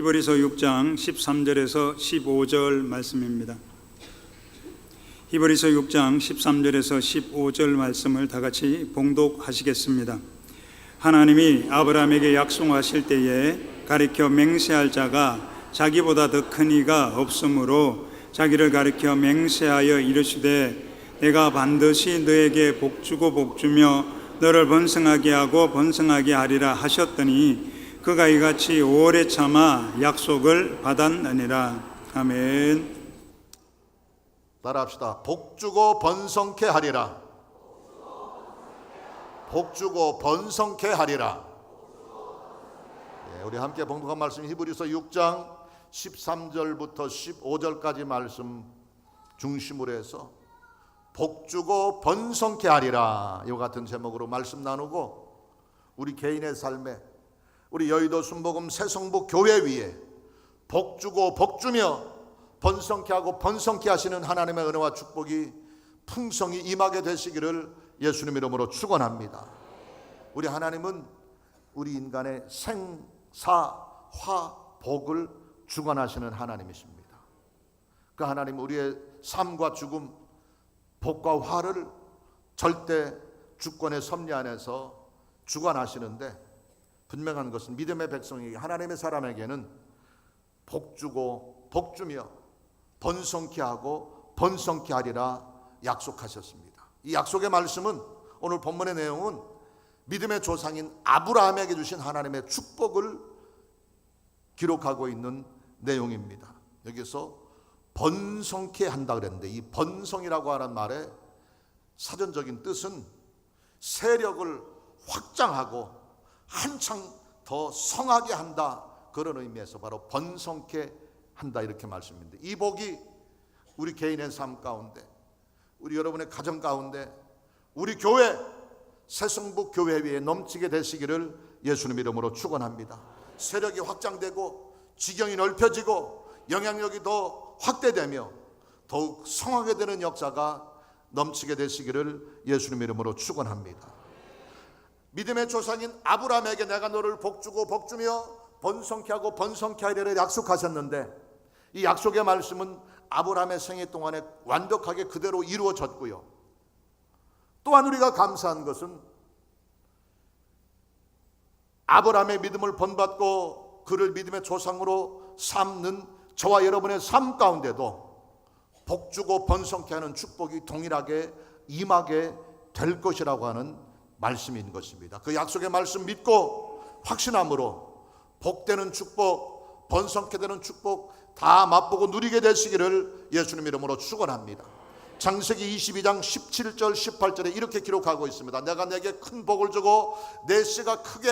히브리서 6장 13절에서 15절 말씀입니다. 히브리서 6장 13절에서 15절 말씀을 다 같이 봉독하시겠습니다. 하나님이 아브라함에게 약속하실 때에 가리켜 맹세할 자가 자기보다 더 큰 이가 없으므로 자기를 가리켜 맹세하여 이르시되 내가 반드시 너에게 복주고 복주며 너를 번성하게 하고 번성하게 하리라 하셨더니 그가 이같이 오래 참아 약속을 받았느니라 아멘. 따라합시다. 복주고 번성케 하리라. 복주고 번성케 하리라. 예, 우리 함께 봉독한 말씀 히브리서 6장 13절부터 15절까지 말씀 중심으로 해서 복주고 번성케 하리라. 이와 같은 제목으로 말씀 나누고 우리 개인의 삶에 우리 여의도 순복음 새성부 교회 위에 복 주고 복 주며 번성케 하고 번성케 하시는 하나님의 은혜와 축복이 풍성히 임하게 되시기를 예수님 이름으로 축원합니다. 우리 하나님은 우리 인간의 생사 화 복을 주관하시는 하나님이십니다. 그 하나님 우리의 삶과 죽음, 복과 화를 절대 주권의 섭리 안에서 주관하시는데 분명한 것은 믿음의 백성에게 하나님의 사람에게는 복 주고 복 주며 번성케 하고 번성케 하리라 약속하셨습니다. 이 약속의 말씀은 오늘 본문의 내용은 믿음의 조상인 아브라함에게 주신 하나님의 축복을 기록하고 있는 내용입니다. 여기서 번성케 한다 그랬는데 이 번성이라고 하는 말의 사전적인 뜻은 세력을 확장하고 한창 더 성하게 한다 그런 의미에서 바로 번성케 한다 이렇게 말씀입니다. 이 복이 우리 개인의 삶 가운데, 우리 여러분의 가정 가운데, 우리 교회 새성부 교회 위에 넘치게 되시기를 예수님 이름으로 축원합니다. 세력이 확장되고 지경이 넓혀지고 영향력이 더 확대되며 더욱 성하게 되는 역사가 넘치게 되시기를 예수님 이름으로 축원합니다. 믿음의 조상인 아브라함에게 내가 너를 복주고 복주며 번성케 하고 번성케 하리라 약속하셨는데 이 약속의 말씀은 아브라함의 생애 동안에 완벽하게 그대로 이루어졌고요. 또한 우리가 감사한 것은 아브라함의 믿음을 본받고 그를 믿음의 조상으로 삼는 저와 여러분의 삶 가운데도 복주고 번성케 하는 축복이 동일하게 임하게 될 것이라고 하는 말씀인 것입니다. 그 약속의 말씀 믿고 확신함으로 복되는 축복, 번성케 되는 축복 다 맛보고 누리게 되시기를 예수님 이름으로 축원합니다. 창세기 22장 17절 18절에 이렇게 기록하고 있습니다. 내가 내게 큰 복을 주고 내 씨가 크게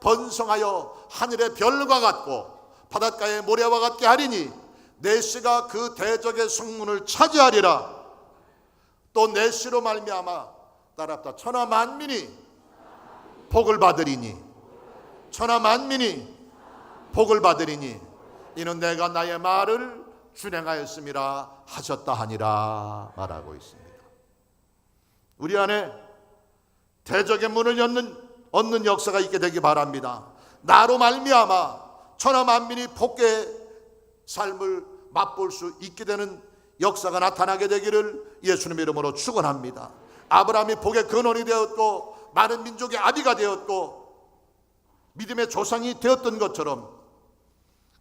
번성하여 하늘의 별과 같고 바닷가의 모래와 같게 하리니 내 씨가 그 대적의 성문을 차지하리라. 또 내 씨로 말미암아 따라합다 천하 만민이 복을 받으리니 천하 만민이 복을 받으리니 이는 내가 나의 말을 준행하였음이라 하셨다 하니라 말하고 있습니다. 우리 안에 대적의 문을 여는 얻는 역사가 있게 되기 바랍니다. 나로 말미암아 천하 만민이 복의 삶을 맛볼 수 있게 되는 역사가 나타나게 되기를 예수님 이름으로 축원합니다. 아브라함이 복의 근원이 되었고 많은 민족의 아비가 되었고 믿음의 조상이 되었던 것처럼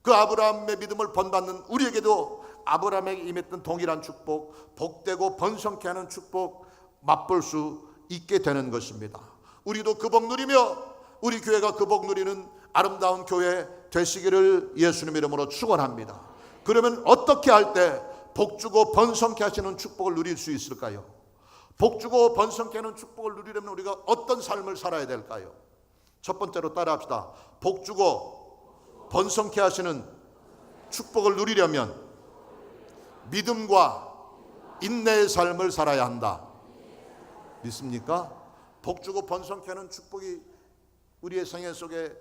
그 아브라함의 믿음을 본받는 우리에게도 아브라함에게 임했던 동일한 축복, 복되고 번성케 하는 축복 맛볼 수 있게 되는 것입니다. 우리도 그 복 누리며 우리 교회가 그 복 누리는 아름다운 교회 되시기를 예수님 이름으로 축원합니다. 그러면 어떻게 할 때 복주고 번성케 하시는 축복을 누릴 수 있을까요? 복주고 번성케 하는 축복을 누리려면 우리가 어떤 삶을 살아야 될까요? 첫 번째로 따라합시다. 복주고 번성케 하시는 축복을 누리려면 믿음과 인내의 삶을 살아야 한다. 믿습니까? 복주고 번성케 하는 축복이 우리의 생애 속에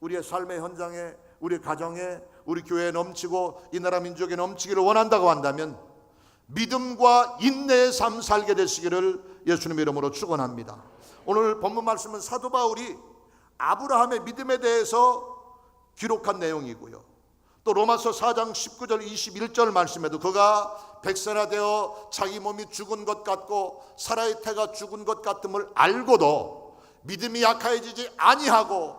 우리의 삶의 현장에 우리 가정에 우리 교회에 넘치고 이 나라 민족에 넘치기를 원한다고 한다면 믿음과 인내의 삶 살게 되시기를 예수님 이름으로 축원합니다. 오늘 본문 말씀은 사도 바울이 아브라함의 믿음에 대해서 기록한 내용이고요. 또 로마서 4장 19절 21절 말씀에도 그가 백세나 되어 자기 몸이 죽은 것 같고 사라의 태가 죽은 것 같음을 알고도 믿음이 약해지지 아니하고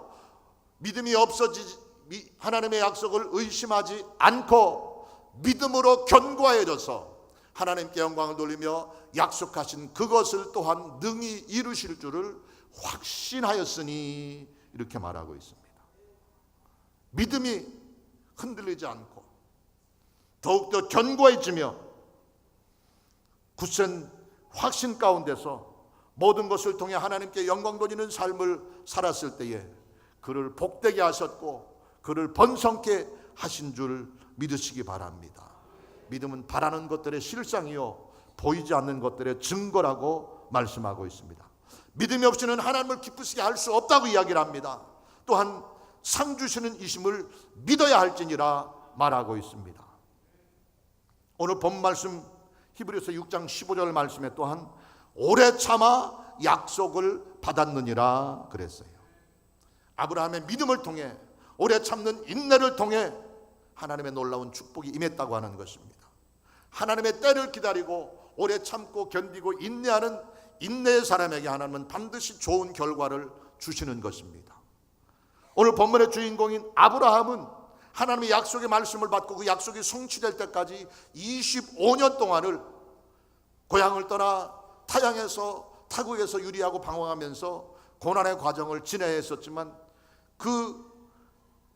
믿음이 없어지지 미- 하나님의 약속을 의심하지 않고 믿음으로 견고해져서 하나님께 영광을 돌리며 약속하신 그것을 또한 능히 이루실 줄을 확신하였으니 이렇게 말하고 있습니다. 믿음이 흔들리지 않고 더욱더 견고해지며 굳센 확신 가운데서 모든 것을 통해 하나님께 영광 돌리는 삶을 살았을 때에 그를 복되게 하셨고 그를 번성케 하신 줄 믿으시기 바랍니다. 믿음은 바라는 것들의 실상이요 보이지 않는 것들의 증거라고 말씀하고 있습니다. 믿음이 없이는 하나님을 기쁘시게 할 수 없다고 이야기를 합니다. 또한 상 주시는 이심을 믿어야 할지니라 말하고 있습니다. 오늘 본 말씀 히브리서 6장 15절 말씀에 또한 오래 참아 약속을 받았느니라 그랬어요. 아브라함의 믿음을 통해 오래 참는 인내를 통해 하나님의 놀라운 축복이 임했다고 하는 것입니다. 하나님의 때를 기다리고 오래 참고 견디고 인내하는 인내의 사람에게 하나님은 반드시 좋은 결과를 주시는 것입니다. 오늘 본문의 주인공인 아브라함은 하나님의 약속의 말씀을 받고 그 약속이 성취될 때까지 25년 동안을 고향을 떠나 타향에서 타국에서 유리하고 방황하면서 고난의 과정을 지내했었지만 그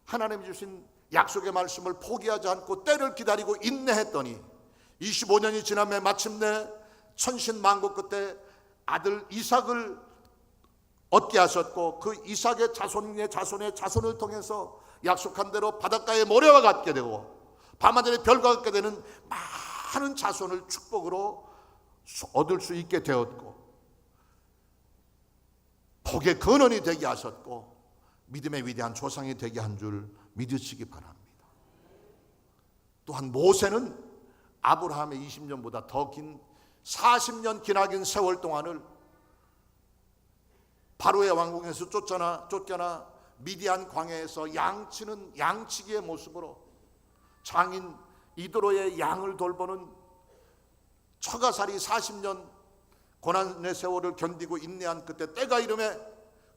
하나님이 주신 약속의 말씀을 포기하지 않고 때를 기다리고 인내했더니 25년이 지나며 마침내 천신만고 끝에 아들 이삭을 얻게 하셨고 그 이삭의 자손의 자손의 자손을 통해서 약속한 대로 바닷가에 모래와 같게 되고 밤하늘의 별과 같게 되는 많은 자손을 축복으로 얻을 수 있게 되었고 복의 근원이 되게 하셨고 믿음의 위대한 조상이 되게 한 줄 믿으시기 바랍니다. 또한 모세는 아브라함의 20년보다 더 긴 40년 기나긴 세월 동안을 바로의 왕궁에서 쫓겨나 쫓겨나 미디안 광야에서 양치는 양치기의 모습으로 장인 이도로의 양을 돌보는 처가살이 40년 고난의 세월을 견디고 인내한 그때 때가 이름에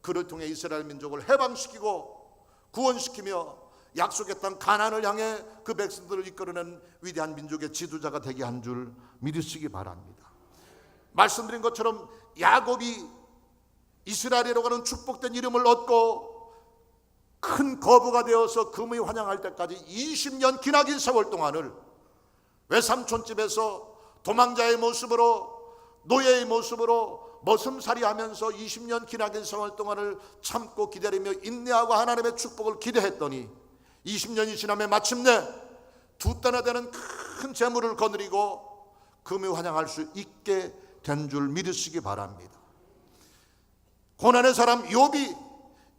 그를 통해 이스라엘 민족을 해방시키고 구원시키며 약속의 땅 가나안을 향해 그 백성들을 이끌어낸 위대한 민족의 지도자가 되게 한 줄 믿으시기 바랍니다. 말씀드린 것처럼 야곱이 이스라엘이라고 하는 축복된 이름을 얻고 큰 거부가 되어서 금의 환영할 때까지 20년 기나긴 세월 동안을 외삼촌 집에서 도망자의 모습으로 노예의 모습으로 머슴살이 하면서 20년 기나긴 세월 동안을 참고 기다리며 인내하고 하나님의 축복을 기대했더니 20년이 지나며 마침내 두 단에 되는 큰 재물을 거느리고 금이 환영할 수 있게 된 줄 믿으시기 바랍니다. 고난의 사람 욥이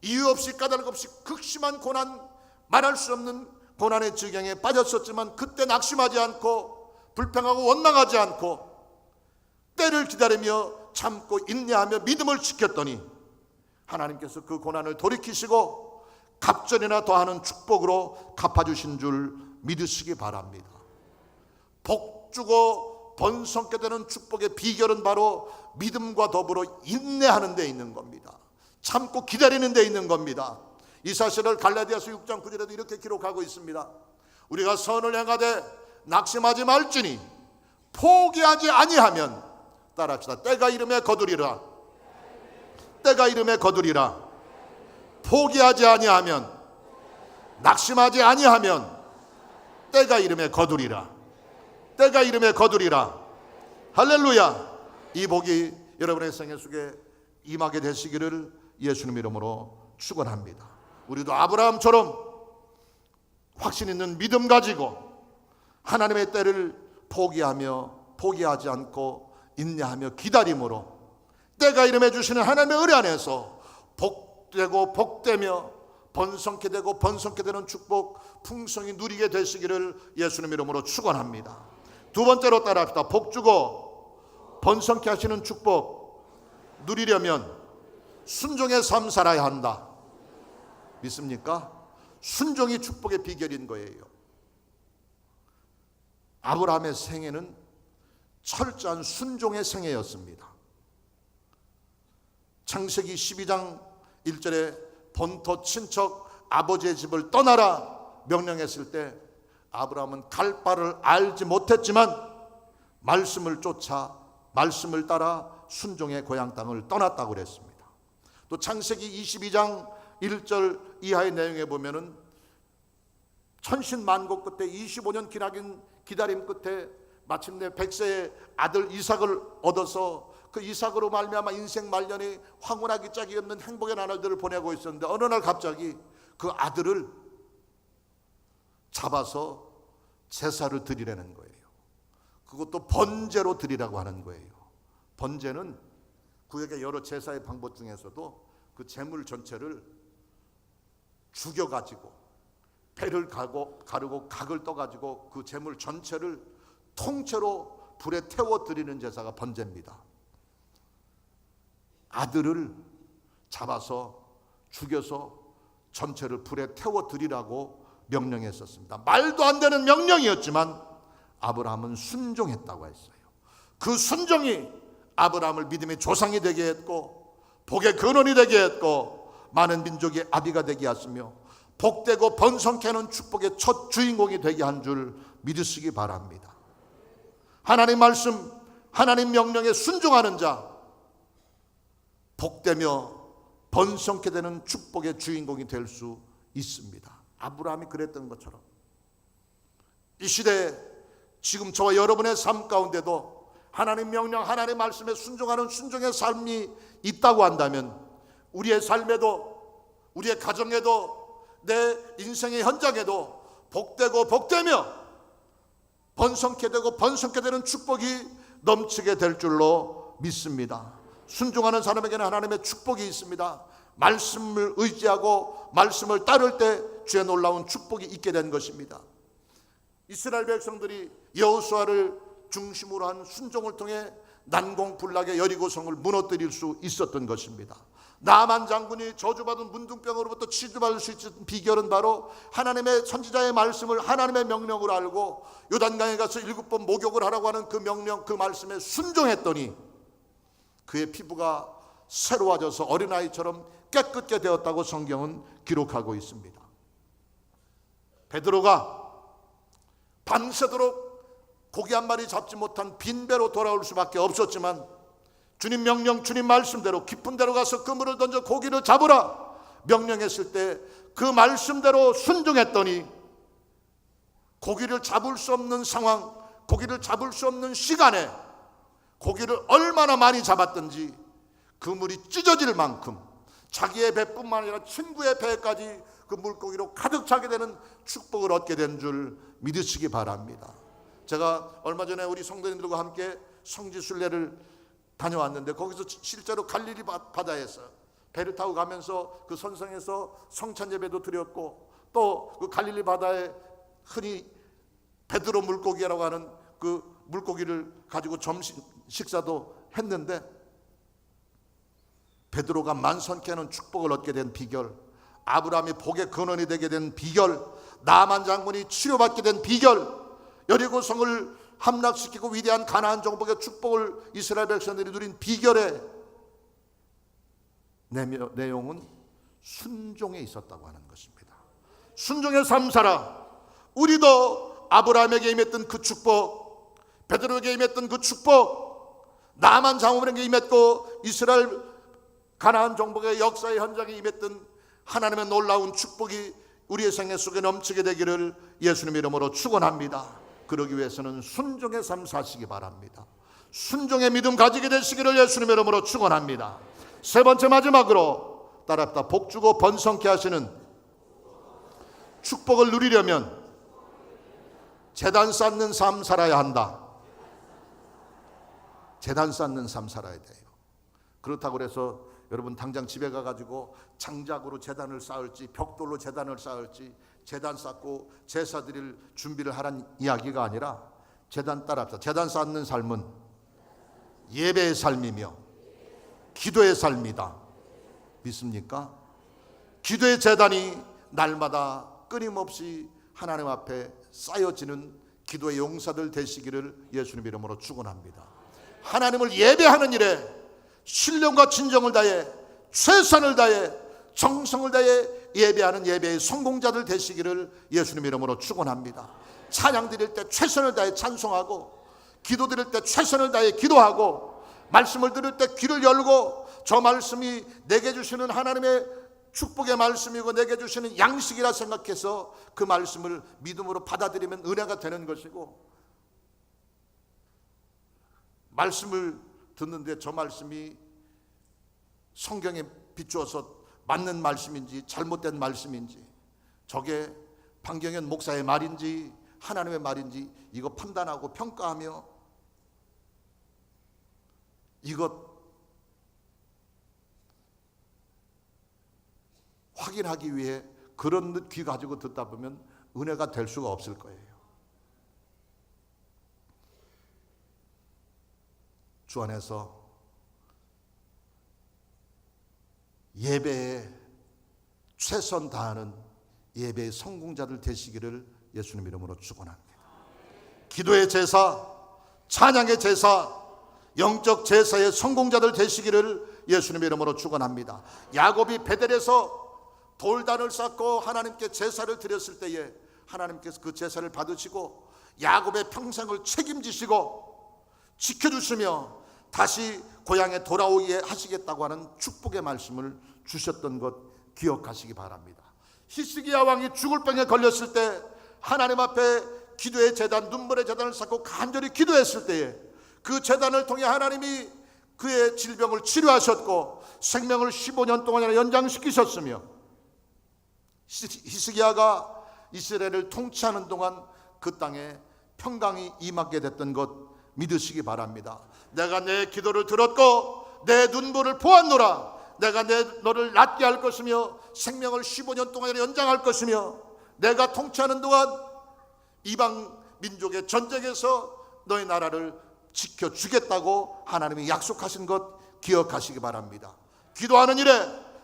이유 없이 까닭 없이 극심한 고난 말할 수 없는 고난의 지경에 빠졌었지만 그때 낙심하지 않고 불평하고 원망하지 않고 때를 기다리며 참고 인내하며 믿음을 지켰더니 하나님께서 그 고난을 돌이키시고 갑절이나 더하는 축복으로 갚아주신 줄 믿으시기 바랍니다. 복 주고 번성케 되는 축복의 비결은 바로 믿음과 더불어 인내하는 데 있는 겁니다. 참고 기다리는 데 있는 겁니다. 이 사실을 갈라디아서 6장 9절에도 이렇게 기록하고 있습니다. 우리가 선을 행하되 낙심하지 말지니 포기하지 아니하면 따라합시다. 때가 이름에 거두리라. 때가 이름에 거두리라. 포기하지 아니하면 낙심하지 아니하면 때가 이름에 거두리라. 때가 이름에 거두리라. 할렐루야. 이 복이 여러분의 생애 속에 임하게 되시기를 예수님 이름으로 축원합니다. 우리도 아브라함처럼 확신 있는 믿음 가지고 하나님의 때를 포기하며 포기하지 않고 인내하며 기다림으로 때가 이름해 주시는 하나님의 은혜 안에서 복 되고 복되며 번성케 되고 번성케 되는 축복 풍성히 누리게 되시기를 예수님 이름으로 축원합니다. 두 번째로 따라합시다. 복 주고 번성케 하시는 축복 누리려면 순종의 삶 살아야 한다. 믿습니까? 순종이 축복의 비결인 거예요. 아브라함의 생애는 철저한 순종의 생애였습니다. 창세기 12장 1절에 본토 친척 아버지의 집을 떠나라 명령했을 때 아브라함은 갈 바를 알지 못했지만 말씀을 쫓아 말씀을 따라 순종의 고향 땅을 떠났다고 그랬습니다. 또 창세기 22장 1절 이하의 내용에 보면은 천신만고 끝에 25년 기나긴 기다림 끝에 마침내 백세의 아들 이삭을 얻어서 그 이삭으로 말미암아 인생 말년이 황홀하기 짝이 없는 행복의 나날들을 보내고 있었는데 어느 날 갑자기 그 아들을 잡아서 제사를 드리라는 거예요. 그것도 번제로 드리라고 하는 거예요. 번제는 구역의 여러 제사의 방법 중에서도 그 제물 전체를 죽여 가지고 배를 가고 가르고 각을 떠 가지고 그 제물 전체를 통째로 불에 태워 드리는 제사가 번제입니다. 아들을 잡아서 죽여서 전체를 불에 태워 드리라고 명령했었습니다. 말도 안 되는 명령이었지만 아브라함은 순종했다고 했어요. 그 순종이 아브라함을 믿음의 조상이 되게 했고 복의 근원이 되게 했고 많은 민족의 아비가 되게 하시며 복되고 번성케 하는 축복의 첫 주인공이 되게 한 줄 믿으시기 바랍니다. 하나님 말씀, 하나님 명령에 순종하는 자 복되며 번성케 되는 축복의 주인공이 될 수 있습니다. 아브라함이 그랬던 것처럼 이 시대에 지금 저와 여러분의 삶 가운데도 하나님 명령, 하나님 말씀에 순종하는 순종의 삶이 있다고 한다면 우리의 삶에도 우리의 가정에도 내 인생의 현장에도 복되고 복되며 번성케 되고 번성케 되는 축복이 넘치게 될 줄로 믿습니다. 순종하는 사람에게는 하나님의 축복이 있습니다. 말씀을 의지하고 말씀을 따를 때 주의 놀라운 축복이 있게 된 것입니다. 이스라엘 백성들이 여호수아를 중심으로 한 순종을 통해 난공불락의 여리고성을 무너뜨릴 수 있었던 것입니다. 나만 장군이 저주받은 문둥병으로부터 치유받을 수 있는 비결은 바로 하나님의 선지자의 말씀을 하나님의 명령으로 알고 요단강에 가서 일곱 번 목욕을 하라고 하는 그 명령 그 말씀에 순종했더니 그의 피부가 새로워져서 어린아이처럼 깨끗게 되었다고 성경은 기록하고 있습니다. 베드로가 밤새도록 고기 한 마리 잡지 못한 빈배로 돌아올 수밖에 없었지만 주님 명령 주님 말씀대로 깊은 데로 가서 그물을 던져 고기를 잡으라 명령했을 때 그 말씀대로 순종했더니 고기를 잡을 수 없는 상황 고기를 잡을 수 없는 시간에 고기를 얼마나 많이 잡았든지 그 물이 찢어질 만큼 자기의 배뿐만 아니라 친구의 배까지 그 물고기로 가득 차게 되는 축복을 얻게 된 줄 믿으시기 바랍니다. 제가 얼마 전에 우리 성도님들과 함께 성지순례를 다녀왔는데 거기서 실제로 갈릴리 바- 바다에서 배를 타고 가면서 그 선성에서 성찬 예배도 드렸고 또 그 갈릴리 바다에 흔히 베드로 물고기라고 하는 그 물고기를 가지고 점심 식사도 했는데 베드로가 만선케 하는 축복을 얻게 된 비결 아브라함이 복의 근원이 되게 된 비결 나만 장군이 치료받게 된 비결 여리고 성을 함락시키고 위대한 가나안 정복의 축복을 이스라엘 백성들이 누린 비결의 내용은 순종에 있었다고 하는 것입니다. 순종의 삶 살아 우리도 아브라함에게 임했던 그 축복 베드로에게 임했던 그 축복 나만 장군에게 임했고 이스라엘 가나안 정복의 역사의 현장에 임했던 하나님의 놀라운 축복이 우리의 생애 속에 넘치게 되기를 예수님 이름으로 축원합니다. 그러기 위해서는 순종의 삶 사시기 바랍니다. 순종의 믿음 가지게 되시기를 예수님 이름으로 축원합니다. 세 번째 마지막으로 따라합다 복 주고 번성케 하시는 축복을 누리려면 재단 쌓는 삶 살아야 한다. 재단 쌓는 삶 살아야 돼요. 그렇다고 그래서 여러분 당장 집에 가가지고 장작으로 재단을 쌓을지 벽돌로 재단을 쌓을지 재단 쌓고 제사 드릴 준비를 하란 이야기가 아니라 재단 따라합시다. 재단 쌓는 삶은 예배의 삶이며 기도의 삶이다. 믿습니까? 기도의 재단이 날마다 끊임없이 하나님 앞에 쌓여지는 기도의 용사들 되시기를 예수님 이름으로 축원합니다. 하나님을 예배하는 일에 신령과 진정을 다해 최선을 다해 정성을 다해 예배하는 예배의 성공자들 되시기를 예수님 이름으로 축원합니다. 찬양 드릴 때 최선을 다해 찬송하고 기도 드릴 때 최선을 다해 기도하고 말씀을 들을 때 귀를 열고 저 말씀이 내게 주시는 하나님의 축복의 말씀이고 내게 주시는 양식이라 생각해서 그 말씀을 믿음으로 받아들이면 은혜가 되는 것이고 말씀을 듣는데 저 말씀이 성경에 비추어서 맞는 말씀인지 잘못된 말씀인지 저게 방경현 목사의 말인지 하나님의 말인지 이거 판단하고 평가하며 이것 확인하기 위해 그런 귀 가지고 듣다 보면 은혜가 될 수가 없을 거예요. 주 안에서 예배에 최선 다하는 예배의 성공자들 되시기를 예수님 이름으로 축원합니다. 기도의 제사, 찬양의 제사, 영적 제사의 성공자들 되시기를 예수님 이름으로 축원합니다. 야곱이 베델에서 돌단을 쌓고 하나님께 제사를 드렸을 때에 하나님께서 그 제사를 받으시고 야곱의 평생을 책임지시고 지켜주시며 다시 고향에 돌아오게 하시겠다고 하는 축복의 말씀을 주셨던 것 기억하시기 바랍니다. 히스기야 왕이 죽을 병에 걸렸을 때 하나님 앞에 기도의 재단, 눈물의 재단을 쌓고 간절히 기도했을 때에 그 재단을 통해 하나님이 그의 질병을 치료하셨고 생명을 15년 동안이나 연장시키셨으며 히스- 히스기야가 이스라엘을 통치하는 동안 그 땅에 평강이 임하게 됐던 것 믿으시기 바랍니다. 내가 내 기도를 들었고 내 눈물을 보았노라. 내가 내 너를 낫게 할 것이며 생명을 15년 동안 연장할 것이며 내가 통치하는 동안 이방 민족의 전쟁에서 너의 나라를 지켜 주겠다고 하나님이 약속하신 것 기억하시기 바랍니다. 기도하는 일에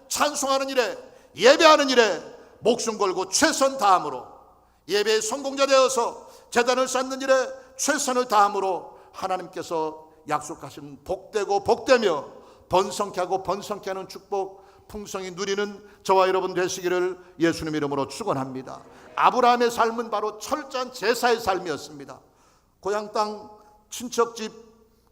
찬송하는 일에 예배하는 일에 목숨 걸고 최선 다함으로 예배의 성공자 되어서 재단을 쌓는 일에 최선을 다함으로 하나님께서 약속하신 복되고 복되며 번성케 하고 번성케 하는 축복 풍성히 누리는 저와 여러분 되시기를 예수님 이름으로 축원합니다. 아브라함의 삶은 바로 철저한 제사의 삶이었습니다. 고향 땅 친척집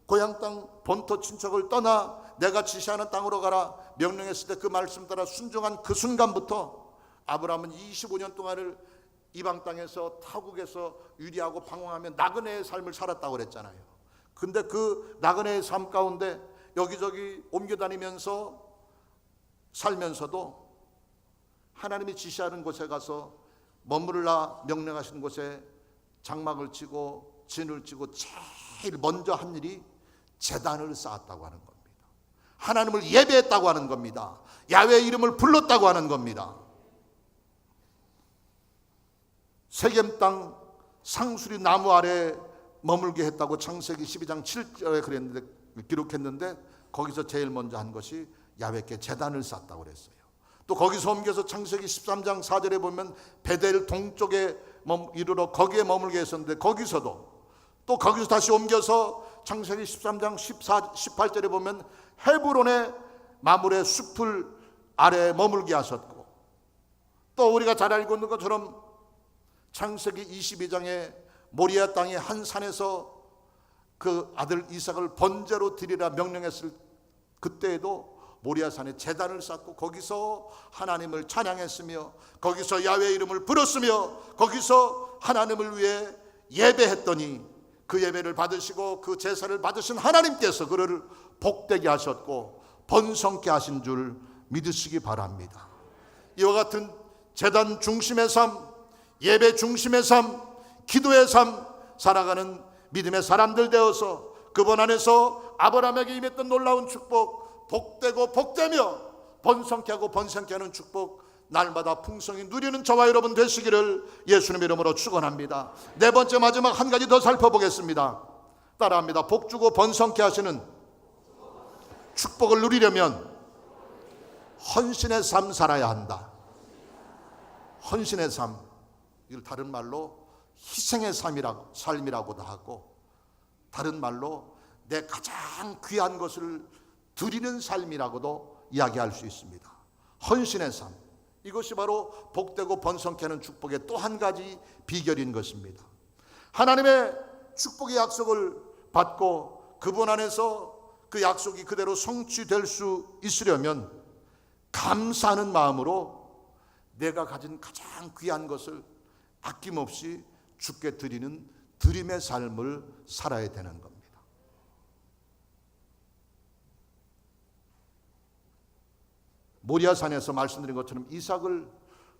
고향 땅 본토 친척을 떠나 내가 지시하는 땅으로 가라 명령했을 때 그 말씀 따라 순종한 그 순간부터 아브라함은 25년 동안을 이방 땅에서 타국에서 유리하고 방황하며 나그네의 삶을 살았다고 그랬잖아요. 근데 그 나그네의 삶 가운데 여기저기 옮겨 다니면서 살면서도 하나님이 지시하는 곳에 가서 머무르라 명령하신 곳에 장막을 치고 진을 치고 제일 먼저 한 일이 재단을 쌓았다고 하는 겁니다. 하나님을 예배했다고 하는 겁니다. 야외 이름을 불렀다고 하는 겁니다. 세겜 땅 상수리 나무 아래 머물게 했다고 창세기 12장 7절에 그랬는데 기록했는데 거기서 제일 먼저 한 것이 야외께 재단을 쌓았다고 그랬어요. 또 거기서 옮겨서 창세기 13장 4절에 보면 베델 동쪽에 이르러 거기에 머물게 했었는데 거기서도 또 거기서 다시 옮겨서 창세기 13장 14, 18절에 보면 헤브론의 마물의 숲을 아래 머물게 하셨고 또 우리가 잘 알고 있는 것처럼 창세기 22장에 모리아 땅의 한 산에서 그 아들 이삭을 번제로 드리라 명령했을 그때에도 모리아 산에 제단을 쌓고 거기서 하나님을 찬양했으며 거기서 야외 이름을 부르으며 거기서 하나님을 위해 예배했더니 그 예배를 받으시고 그 제사를 받으신 하나님께서 그를 복되게 하셨고 번성케 하신 줄 믿으시기 바랍니다. 이와 같은 재단 중심의 삶, 예배 중심의 삶, 기도의 삶 살아가는 믿음의 사람들 되어서 그분 안에서 아브라함에게 임했던 놀라운 축복, 복되고 복되며 번성케 하고 번성케 하는 축복 날마다 풍성히 누리는 저와 여러분 되시기를 예수님 이름으로 축원합니다. 네 번째 마지막 한 가지 더 살펴보겠습니다. 따라합니다. 복 주고 번성케 하시는 축복을 누리려면 헌신의 삶 살아야 한다. 헌신의 삶. 이걸 다른 말로 희생의 삶이라고 삶이라고도 하고 다른 말로 내 가장 귀한 것을 드리는 삶이라고도 이야기할 수 있습니다. 헌신의 삶. 이것이 바로 복되고 번성케 하는 축복의 또 한 가지 비결인 것입니다. 하나님의 축복의 약속을 받고 그분 안에서 그 약속이 그대로 성취될 수 있으려면 감사하는 마음으로 내가 가진 가장 귀한 것을 아낌없이 주께 드리는 드림의 삶을 살아야 되는 겁니다. 모리아산에서 말씀드린 것처럼 이삭을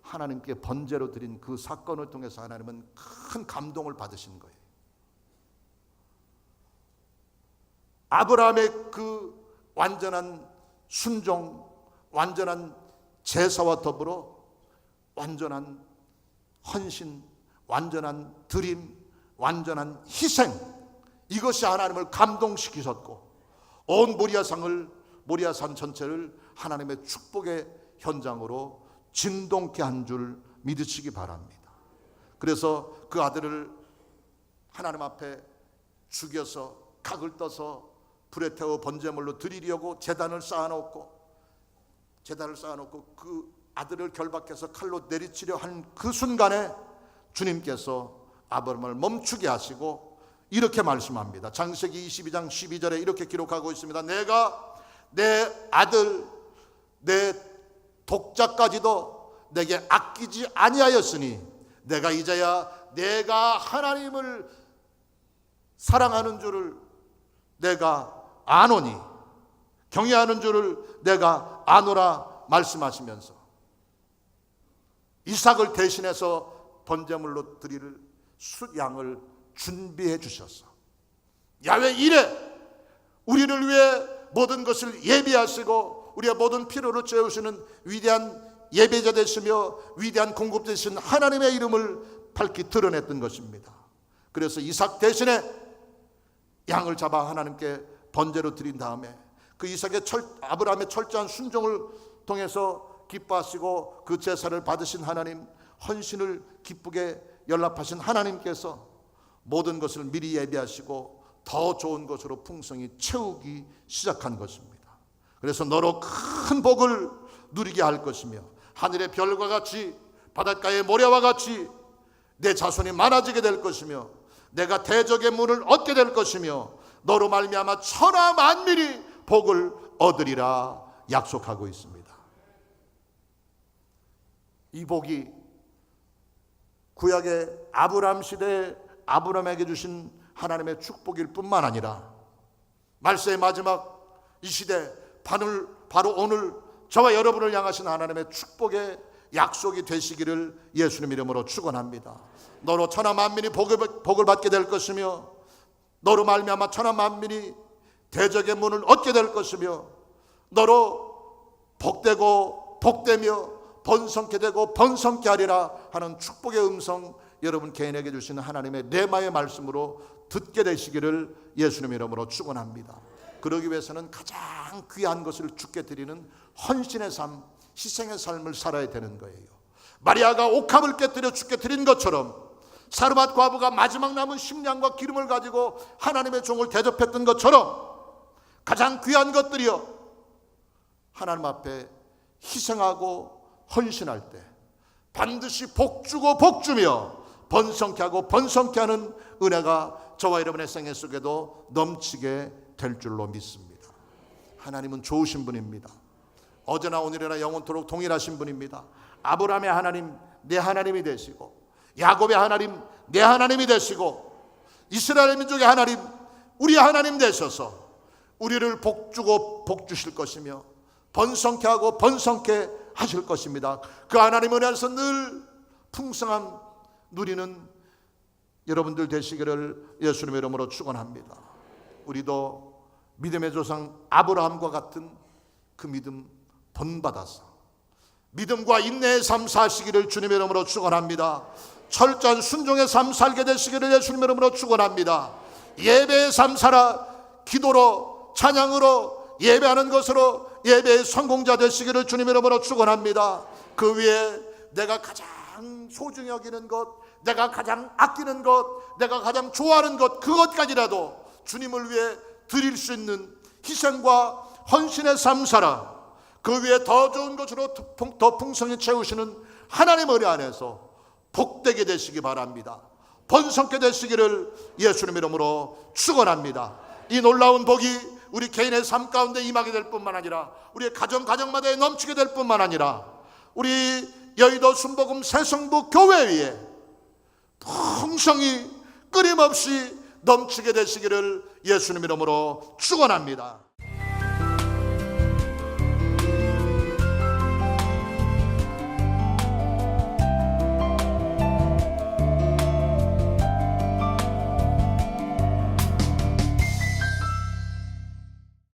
하나님께 번제로 드린 그 사건을 통해서 하나님은 큰 감동을 받으신 거예요. 아브라함의 그 완전한 순종, 완전한 제사와 더불어 완전한 헌신, 완전한 드림, 완전한 희생 이것이 하나님을 감동시키셨고 온 모리아산을 모리아산 전체를 하나님의 축복의 현장으로 진동케 한 줄 믿으시기 바랍니다. 그래서 그 아들을 하나님 앞에 죽여서 각을 떠서 불에 태워 번제물로 드리려고 제단을 쌓아놓고 제단을 쌓아놓고 그 아들을 결박해서 칼로 내리치려 한 그 순간에 주님께서 아브라함을 멈추게 하시고 이렇게 말씀합니다. 장세기 22장 12절에 이렇게 기록하고 있습니다. 내가 내 아들 내 독자까지도 내게 아끼지 아니하였으니 내가 이제야 내가 하나님을 사랑하는 줄을 내가 아노니 경외하는 줄을 내가 아노라 말씀하시면서 이삭을 대신해서 번제물로 드릴 숫양을 준비해 주셨어. 야외 이래 우리를 위해 모든 것을 예비하시고 우리의 모든 필요를 채우시는 위대한 예배자 되시며 위대한 공급 되신 하나님의 이름을 밝히 드러냈던 것입니다. 그래서 이삭 대신에 양을 잡아 하나님께 번제로 드린 다음에 그 이삭의 철, 아브라함의 철저한 순종을 통해서 기뻐하시고 그 제사를 받으신 하나님 헌신을 기쁘게 연락하신 하나님께서 모든 것을 미리 예비하시고 더 좋은 것으로 풍성히 채우기 시작한 것입니다. 그래서 너로 큰 복을 누리게 할 것이며 하늘의 별과 같이 바닷가의 모래와 같이 내 자손이 많아지게 될 것이며 내가 대적의 문을 얻게 될 것이며 너로 말미암아 천하 만민이 복을 얻으리라 약속하고 있습니다. 이 복이 구약의 아브람 시대에 아브람에게 주신 하나님의 축복일 뿐만 아니라 말세의 마지막 이 시대 바늘, 바로 오늘 저와 여러분을 향하신 하나님의 축복의 약속이 되시기를 예수님 이름으로 축원합니다. 너로 천하 만민이 복을, 복을 받게 될 것이며 너로 말미암아 천하 만민이 대적의 문을 얻게 될 것이며 너로 복되고 복되며 번성케 되고 번성케 하리라 하는 축복의 음성 여러분 개인에게 주시는 하나님의 레마의 말씀으로 듣게 되시기를 예수님 이름으로 축원합니다. 그러기 위해서는 가장 귀한 것을 주께 드리는 헌신의 삶, 희생의 삶을 살아야 되는 거예요. 마리아가 옥합을 깨뜨려 주께 드린 것처럼 사르밧 과부가 마지막 남은 식량과 기름을 가지고 하나님의 종을 대접했던 것처럼 가장 귀한 것들이요 하나님 앞에 희생하고 헌신할 때 반드시 복주고 복주며 번성케 하고 번성케 하는 은혜가 저와 여러분의 생애 속에도 넘치게 될 줄로 믿습니다. 하나님은 좋으신 분입니다. 어제나 오늘이나 영원토록 동일하신 분입니다. 아브라함의 하나님 내 하나님이 되시고 야곱의 하나님 내 하나님이 되시고 이스라엘 민족의 하나님 우리 하나님 되셔서 우리를 복주고 복주실 것이며 번성케 하고 번성케 하실 것입니다. 그 하나님 은혜에서 늘 풍성함 누리는 여러분들 되시기를 예수님의 이름으로 축원합니다. 우리도 믿음의 조상 아브라함과 같은 그 믿음 본받아서 믿음과 인내의 삶 사시기를 주님의 이름으로 축원합니다. 철저한 순종의 삶 살게 되시기를 예수님의 이름으로 축원합니다. 예배의 삶 살아 기도로 찬양으로 예배하는 것으로 예배의 성공자 되시기를 주님의 이름으로 축원합니다. 그 위에 내가 가장 소중히 여기는 것, 내가 가장 아끼는 것, 내가 가장 좋아하는 것, 그것까지라도 주님을 위해 드릴 수 있는 희생과 헌신의 삶 살아 그 위에 더 좋은 것으로 풍- 더 풍성히 채우시는 하나님 은혜 안에서 복되게 되시기 바랍니다. 번성케 되시기를 예수님 이름으로 축원합니다. 이 놀라운 복이 우리 개인의 삶 가운데 임하게 될 뿐만 아니라 우리의 가정 가정마다 넘치게 될 뿐만 아니라 우리 여의도 순복음 새성부 교회 위에 풍성히 끊임없이 넘치게 되시기를 예수님 이름으로 축원합니다.